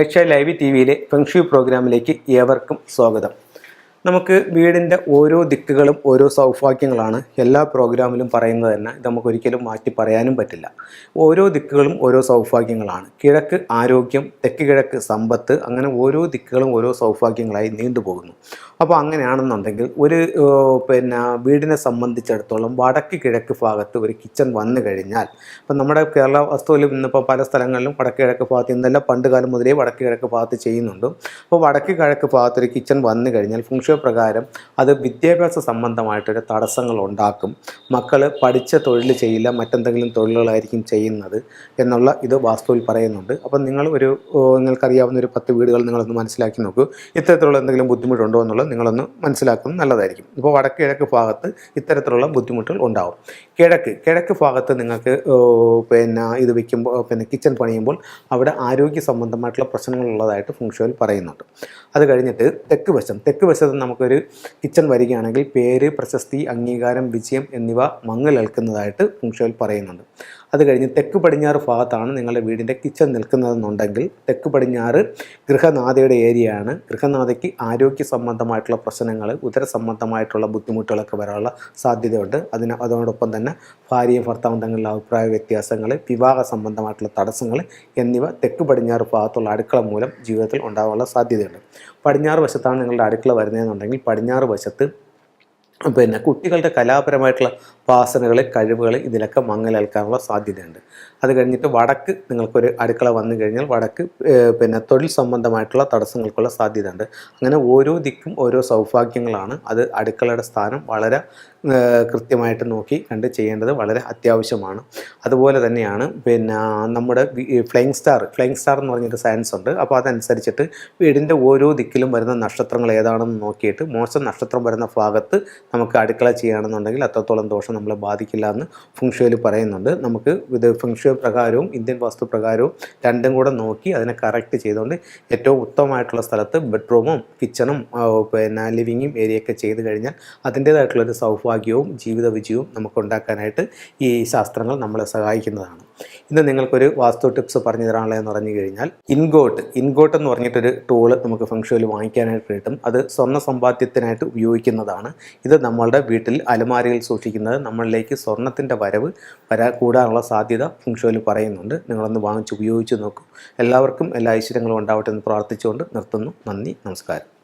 Asia live T വിയിലെ feng shui പ്രോഗ്രാമിലേക്ക് ഏവർക്കും സ്വാഗതം. നമുക്ക് വീടിന്റെ ഓരോ ദിക്കുകളും ഓരോ സൗഭാഗ്യങ്ങളാണ് എല്ലാ പ്രോഗ്രാമിലും പറയുന്നത് തന്നെ. ഇത് നമുക്ക് ഒരിക്കലും മാറ്റി പറയാനും പറ്റില്ല. ഓരോ ദിക്കുകളും ഓരോ സൗഭാഗ്യങ്ങളാണ്. കിഴക്ക് ആരോഗ്യം തെക്ക് കിഴക്ക് സമ്പത്ത് അങ്ങനെ ഓരോ ദിക്കുകളും ഓരോ സൗഭാഗ്യങ്ങളായി നീണ്ടുപോകുന്നു അപ്പോൾ അങ്ങനെയാണെന്നുണ്ടെങ്കിൽ ഒരു പിന്നെ വീടിനെ സംബന്ധിച്ചിടത്തോളം വടക്ക് കിഴക്ക് ഭാഗത്ത് ഒരു കിച്ചൺ വന്നു കഴിഞ്ഞാൽ ഇപ്പം നമ്മുടെ കേരള വസ്തുവിൽ ഇന്നിപ്പോൾ പല സ്ഥലങ്ങളിലും വടക്ക് കിഴക്ക് ഭാഗത്ത് ഇന്നെല്ലാം പണ്ട് കാലം മുതലേ വടക്ക് കിഴക്ക് ഭാഗത്ത് ചെയ്യുന്നുണ്ട്. അപ്പോൾ വടക്ക് കിഴക്ക് ഭാഗത്ത് ഒരു കിച്ചൺ വന്നു കഴിഞ്ഞാൽ ഫുങ്ഷോ പ്രകാരം അത് വിദ്യാഭ്യാസ സംബന്ധമായിട്ടൊരു തടസ്സങ്ങൾ ഉണ്ടാക്കും മക്കൾ പഠിച്ച തൊഴിൽ ചെയ്യില്ല മറ്റെന്തെങ്കിലും തൊഴിലുകളായിരിക്കും ചെയ്യുന്നത് എന്നുള്ള ഇത് വാസ്തുവിൽ പറയുന്നുണ്ട്. അപ്പം നിങ്ങൾ ഒരു നിങ്ങൾക്കറിയാവുന്ന ഒരു പത്ത് വീടുകൾ നിങ്ങളൊന്ന് മനസ്സിലാക്കി നോക്കൂ. ഇത്തരത്തിലുള്ള എന്തെങ്കിലും ബുദ്ധിമുട്ടുണ്ടോ എന്നുള്ളത് നിങ്ങളൊന്ന് മനസ്സിലാക്കുന്നത് നല്ലതായിരിക്കും. ഇപ്പോൾ വടക്ക് കിഴക്ക് ഭാഗത്ത് ഇത്തരത്തിലുള്ള ബുദ്ധിമുട്ടുകൾ ഉണ്ടാവും. കിഴക്ക് കിഴക്ക് ഭാഗത്ത് നിങ്ങൾക്ക് പിന്നെ ഇത് വയ്ക്കുമ്പോൾ പിന്നെ കിച്ചൺ പണിയുമ്പോൾ അവിടെ ആരോഗ്യ സംബന്ധമായിട്ടുള്ള പ്രശ്നങ്ങളുള്ളതായിട്ട് ഫുങ്ഷോയിൽ പറയുന്നുണ്ട്. അത് കഴിഞ്ഞിട്ട് തെക്ക് വശം തെക്ക് വശത്ത് നമുക്കൊരു കിച്ചൺ വരികയാണെങ്കിൽ പേര് പ്രശസ്തി അംഗീകാരം വിജയം എന്നിവ മങ്ങലേൽക്കുന്നതായിട്ട് ഫുങ്ഷോയിൽ പറയുന്നുണ്ട്. അത് കഴിഞ്ഞ് തെക്ക് പടിഞ്ഞാറ് ഭാഗത്താണ് നിങ്ങളുടെ വീടിന്റെ കിച്ചൺ നിൽക്കുന്നതെന്നുണ്ടെങ്കിൽ തെക്ക് പടിഞ്ഞാറ് ഗൃഹനാഥയുടെ ഏരിയയാണ്. ഗൃഹനാഥയ്ക്ക് ആരോഗ്യ സംബന്ധമായിട്ടുള്ള പ്രശ്നങ്ങൾ ഉദര സംബന്ധമായിട്ടുള്ള ബുദ്ധിമുട്ടുകളൊക്കെ വരാനുള്ള സാധ്യതയുണ്ട്. അതിന് അതോടൊപ്പം തന്നെ ഭാര്യയും ഭർത്താവും തമ്മിലുള്ള അഭിപ്രായ വ്യത്യാസങ്ങൾ വിവാഹ സംബന്ധമായിട്ടുള്ള തടസ്സങ്ങൾ എന്നിവ തെക്ക് പടിഞ്ഞാറ് ഭാഗത്തുള്ള അടുക്കള മൂലം ജീവിതത്തിൽ ഉണ്ടാകാനുള്ള സാധ്യതയുണ്ട്. പടിഞ്ഞാറ് വശത്താണ് നിങ്ങളുടെ അടുക്കള വരുന്നതെന്നുണ്ടെങ്കിൽ പടിഞ്ഞാറ് വശത്ത് പിന്നെ കുട്ടികളുടെ കലാപരമായിട്ടുള്ള വാസനകൾ കഴിവുകളെ ഇതിലൊക്കെ മങ്ങലേൽക്കാനുള്ള സാധ്യതയുണ്ട്. അത് കഴിഞ്ഞിട്ട് വടക്ക് നിങ്ങൾക്കൊരു അടുക്കള വന്നു കഴിഞ്ഞാൽ വടക്ക് പിന്നെ തൊഴിൽ സംബന്ധമായിട്ടുള്ള തടസ്സങ്ങൾക്കുള്ള സാധ്യതയുണ്ട്. അങ്ങനെ ഓരോ ദിക്കും ഓരോ സൗഭാഗ്യങ്ങളാണ്. അത് അടുക്കളയുടെ സ്ഥാനം വളരെ കൃത്യമായിട്ട് നോക്കി കണ്ട് ചെയ്യേണ്ടത് വളരെ അത്യാവശ്യമാണ്. അതുപോലെ തന്നെയാണ് പിന്നെ നമ്മുടെ ഫ്ലൈങ് സ്റ്റാർ ഫ്ലൈങ് സ്റ്റാർ എന്ന് പറഞ്ഞൊരു സയൻസ് ഉണ്ട്. അപ്പോൾ അതനുസരിച്ചിട്ട് വീടിന്റെ ഓരോ ദിക്കിലും വരുന്ന നക്ഷത്രങ്ങൾ ഏതാണെന്ന് നോക്കിയിട്ട് മോശം നക്ഷത്രം വരുന്ന ഭാഗത്ത് നമുക്ക് അടുക്കള ചെയ്യുകയാണെന്നുണ്ടെങ്കിൽ അത്രത്തോളം ദോഷം നമ്മളെ ബാധിക്കില്ല എന്ന് ഫുങ്ഷോയിൽ പറയുന്നുണ്ട്. നമുക്ക് ഇത് ഫുങ്ഷോ പ്രകാരവും ഇന്ത്യൻ വാസ്തു പ്രകാരവും രണ്ടും കൂടെ നോക്കി അതിനെ കറക്റ്റ് ചെയ്തുകൊണ്ട് ഏറ്റവും ഉത്തമമായിട്ടുള്ള സ്ഥലത്ത് ബെഡ്റൂമും കിച്ചണും പിന്നെ ലിവിങ്ങും ഏരിയയൊക്കെ ചെയ്ത് കഴിഞ്ഞാൽ അതിന്റേതായിട്ടുള്ളൊരു സൗഭാഗ്യവും ജീവിത വിജയവും നമുക്ക് ഉണ്ടാക്കാനായിട്ട് ഈ ശാസ്ത്രങ്ങൾ നമ്മളെ സഹായിക്കുന്നതാണ്. ഇന്ന് നിങ്ങൾക്കൊരു വാസ്തു ടിപ്സ് പറഞ്ഞു തരാനുള്ളതെന്ന് പറഞ്ഞു കഴിഞ്ഞാൽ ഇൻഗോട്ട് ഇൻഗോട്ട് എന്ന് പറഞ്ഞിട്ടൊരു ടൂൾ നമുക്ക് ഫംഗ്ഷനിൽ വാങ്ങിക്കാനായിട്ട് കിട്ടും. അത് സ്വർണ സമ്പാദ്യത്തിനായിട്ട് ഉപയോഗിക്കുന്നതാണ്. ഇത് നമ്മളുടെ വീട്ടിൽ അലമാരയിൽ സൂക്ഷിക്കുന്നത് നമ്മളിലേക്ക് സ്വർണത്തിന്റെ വരവ് വരാ കൂടാനുള്ള സാധ്യത ഫംഗ്ഷനിൽ പറയുന്നുണ്ട്. നിങ്ങളൊന്ന് വാങ്ങിച്ച് ഉപയോഗിച്ച് നോക്കൂ. എല്ലാവർക്കും എല്ലാ ഐശ്വര്യങ്ങളും ഉണ്ടാവട്ടെ എന്ന് പ്രാർത്ഥിച്ചുകൊണ്ട് നിർത്തുന്നു. നന്ദി നമസ്കാരം.